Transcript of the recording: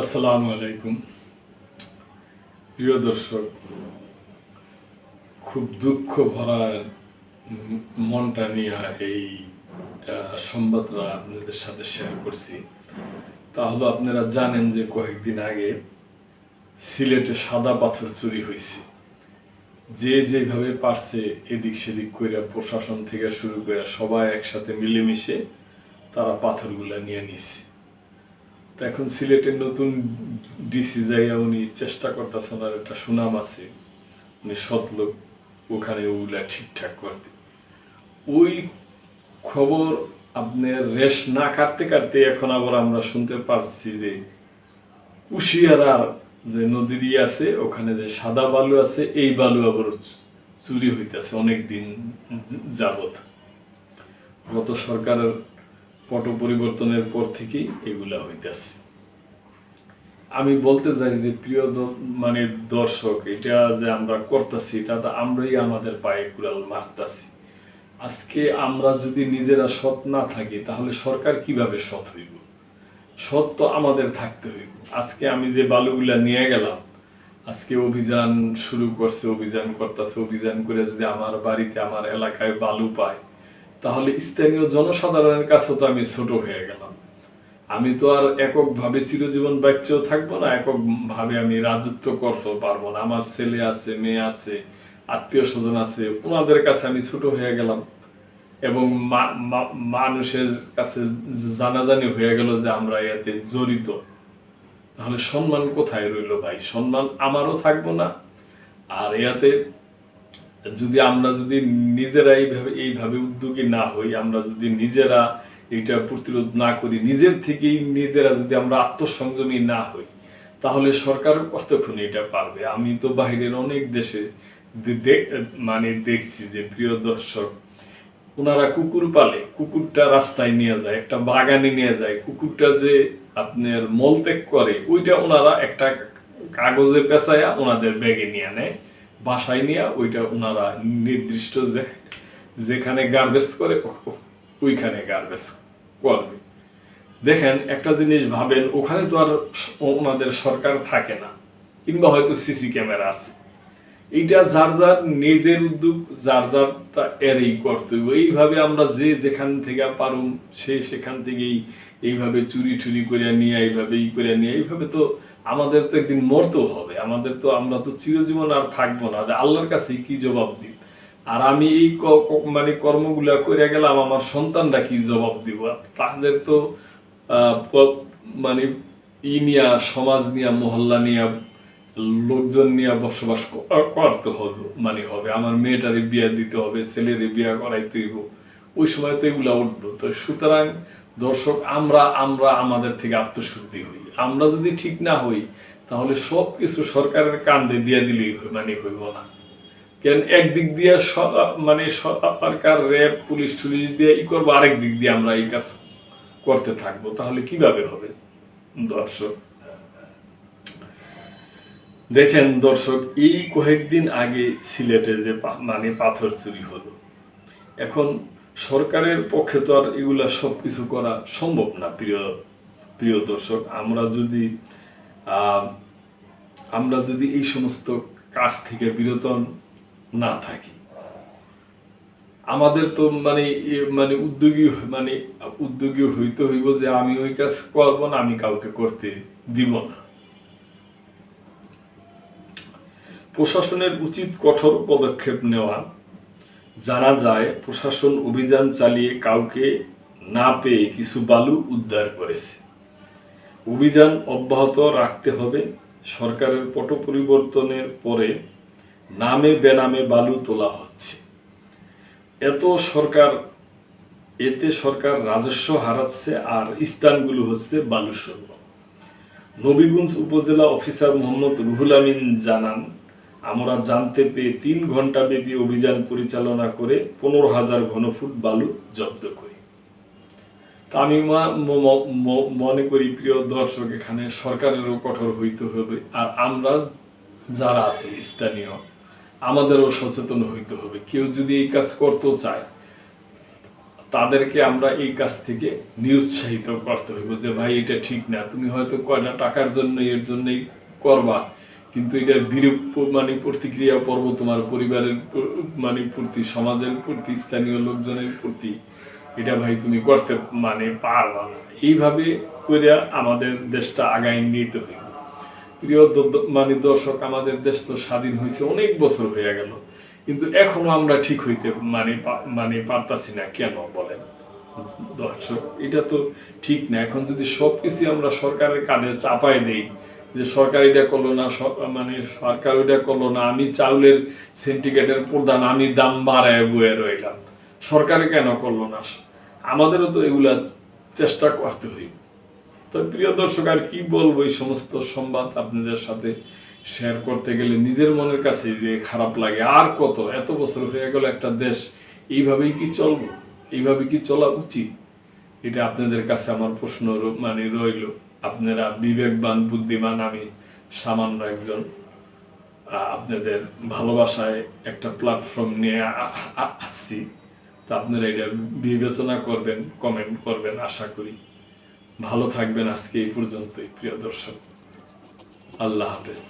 আসসালামু আলাইকুম। প্রিয় দর্শক, খুব দুঃখ ভরা মনটা নিয়ে এই সংবাদটা আপনাদের সাথে শেয়ার করছি। তাহলে আপনারা জানেন যে কয়েকদিন আগে সিলেটে সাদা পাথর চুরি হয়েছে। যে যেভাবে পারছে এদিক সেদিক করে প্রশাসন থেকে শুরু করে সবাই একসাথে মিলেমিশে তারা পাথরগুলা নিয়ে নিছে। তো এখন সিলেটের নতুন ডিসি যাইয়া উনি চেষ্টা করতেছেন আর একটা সুনাম আছে। উনি সৎ লোক, ওখানে ওগুলা ঠিকঠাক করতে। ওই খবর আপনার রেশ না কাটতে কাটতে এখন আবার আমরা শুনতে পারছি যে কুশিয়ারার যে নদী দিয়ে আছে, ওখানে যে সাদা বালু আছে, এই বালু আবার চুরি হইতেছে অনেক দিন যাবত গত সরকারের পট পরিবর্তনের পর থেকেই এগুলা হইতেছে। আমি বলতে চাই যে, প্রিয় মানে দর্শক, এটা যে আমরা করতেছি, এটা তো আমরাই আমাদের পায়ে কুড়াল মারতাছি। আজকে আমরা যদি নিজেরা সৎ না থাকি, তাহলে সরকার কীভাবে সৎ হইব? সৎ তো আমাদের থাকতে হইব। আজকে আমি যে বালুগুলা নিয়ে গেলাম, আজকে অভিযান শুরু করছে, অভিযান করতেছে, অভিযান করে যদি আমার বাড়িতে, আমার এলাকায় বালু পায় তাহলে স্থানীয় জনসাধারণের কাছে তো আমি ছোট হয়ে গেলাম। আমি তো আর এককভাবে চিরজীবন বাচ্চাও থাকব না, এককভাবে আমি রাজত্ব করতে পারব না। আমার ছেলে আছে, মেয়ে আছে আত্মীয় স্বজন আছে, ওনাদের কাছে আমি ছোট হয়ে গেলাম এবং মানুষের কাছে জানাজানি হয়ে গেল যে আমরা এতে জড়িত। তাহলে সম্মান কোথায় রইল ভাই? সম্মান আমারও থাকব না, আর ইয়াতে যদি আমরা যদি নিজেরা এইভাবে এইভাবে উদ্যোগী না হই, আমরা যদি নিজেরা এটা প্রতিরোধ না করি, নিজের থেকেই নিজেরা যদি আমরা আত্মসংযমী না হই, তাহলে সরকার কতক্ষণ এটা পারবে? আমি তো বাইরের অনেক দেশে মানে দেখছি যে প্রিয় দর্শক ওনারা কুকুর পালে, কুকুরটা রাস্তায় নিয়ে যায়, একটা বাগানে নিয়ে যায়, কুকুরটা যে আপনার মলত্যাগ করে, ওইটা ওনারা একটা কাগজে পেঁচায়া ওনাদের ব্যাগে নিয়ে নেয় বাসায় নিয়ে ওইটা ওনারা নির্দিষ্ট যে, যেখানে গার্বেজ করে ওইখানে গার্বেজ করবে। দেখেন, একটা জিনিস ভাবেন, ওখানে তো আর ওনাদের সরকার থাকে না, কিংবা হয়তো সিসি ক্যামেরা আছে। এইটা যার যার নিজের উদ্যোগ, যার যারটা এরই করতে হবে এইভাবে আমরা যে যেখান থেকে পারুম, সে সেখান থেকেই এইভাবে চুরি টুরি করে নিয়ে এইভাবে ই করে নিয়ে। এইভাবে তো আমাদের তো একদিন মরতেও হবে। আমাদের তো আমরা তো চিরজীবন আর থাকব না। আল্লাহর কাছে কি জবাব দিব? আর আমি এই মানে কর্মগুলা করে গেলাম, আমার সন্তানরা কি জবাব দিব? তাদের তো মানে ই নিয়া, সমাজ নিয়া, মহল্লা নিয়া, লোকজন নিয়ে বসবাস করতে হবে মানে হবে। আমার মেয়েটারে বিয়া দিতে হবে, ছেলেরে বিয়া করাইতে হইব। ওই সময় তো এগুলা উঠবো তো সুতরাং দর্শক, আমরা আমরা আমাদের থেকে আত্মশুদ্ধি হই। আমরা যদি ঠিক না হই, তাহলে সব কিছু সরকারের কান্দে দিয়ে দিলেই মানে হইব না। কেন একদিক দিয়ে মানে সরকার, র্যাব, পুলিশ টুলিশ দিয়ে ই করব, আরেক দিক দিয়ে আমরা এই কাজ করতে থাকব, তাহলে কীভাবে হবে? দর্শক, দেখেন দর্শক, এই কয়েকদিন আগে সিলেটে যে মানে পাথর চুরি হলো, এখন সরকারের পক্ষে তো আর এগুলা সব কিছু করা সম্ভব না, প্রিয় প্রিয় দর্শক, আমরা যদি আমরা যদি এই সমস্ত কাজ থেকে বিরত না থাকি, আমাদের তো মানে মানে উদ্যোগী মানে উদ্যোগী হইতে হইব যে আমি ওই কাজ করব না, আমি কাউকে করতে দিব না। প্রশাসনের উচিত কঠোর পদক্ষেপ নেওয়া। জানা যায়, প্রশাসন অভিযান চালিয়ে কাউকে না পেয়ে কিছু বালু উদ্ধার করেছে। অভিযান অব্যাহত রাখতে হবে। সরকারের পট পরিবর্তনের পরে নামে বেনামে বালু তোলা হচ্ছে। এত সরকার, এতে সরকার রাজস্ব হারাচ্ছে আর স্থানগুলো হচ্ছে বালুশূন্য নবীগঞ্জ উপজেলা অফিসার মোহাম্মদ রুহুল আমিন জানান, আমরা জানতে পেয়ে তিন ঘণ্টা ব্যাপী অভিযান পরিচালনা করে পনেরো হাজার ঘনফুট বালু জব্দ করি। আমি মনে করি প্রিয় দর্শক, এখানে সরকারেরও কঠোর হইতে হবে আর আমরা যারা আছি, স্থানীয়, আমাদেরও সচেতন হইতে হবে। কেউ যদি এই কাজ করতে চায়, তাদেরকে আমরা এই কাজ থেকে নিরুৎসাহিত করতে হইব যে, ভাই, এটা ঠিক না। তুমি হয়তো কয়টা টাকার জন্য এর জন্যই করবা, কিন্তু এটার বিরূপ মানে প্রতিক্রিয়া পর্ব তোমার পরিবারের মানে প্রতি সমাজের প্রতি, স্থানীয় লোকজনের প্রতি এটা ভাই তুমি করতে মানে পারবা এইভাবে করে আমাদের দেশটা আগায় নিতে হইব। প্রিয় মানে দর্শক, আমাদের দেশ তো স্বাধীন হয়েছে অনেক বছর হয়ে গেল। কিন্তু এখনও আমরা ঠিক হইতে মানে মানে পারতাছি না, কেন বলেন? দর্শক, এটা তো ঠিক না। এখন যদি সব কিছু আমরা সরকারের কাঁধে চাপাই দেই, যে সরকার এটা করল না মানে সরকার ওইটা করল না, আমি চাউলের সিন্ডিকেটের প্রধান, আমি দাম বাড়ায় বয়ে রইলাম। সরকারে কেন করল না? আমাদেরও তো এগুলা চেষ্টা করতে হইব তো প্রিয় দর্শক, আর কি বলব এই সমস্ত সংবাদ আপনাদের সাথে শেয়ার করতে গেলে নিজের মনের কাছে যে খারাপ লাগে। আর কত, এত বছর হয়ে গেল একটা দেশ, এইভাবেই কি চলবো? এইভাবে কি চলা উচিত? এটা আপনাদের কাছে আমার প্রশ্ন মানে রইল। আপনারা বিবেকবান, বুদ্ধিমান, আমি সামান্য একজন। আপনাদের ভালোবাসায় একটা প্ল্যাটফর্ম নিয়ে আসছি। তা আপনারা এটা বিবেচনা করবেন কমেন্ট করবেন, আশা করি। ভালো থাকবেন আজকে এই পর্যন্তই, প্রিয় দর্শক। আল্লাহ হাফেজ।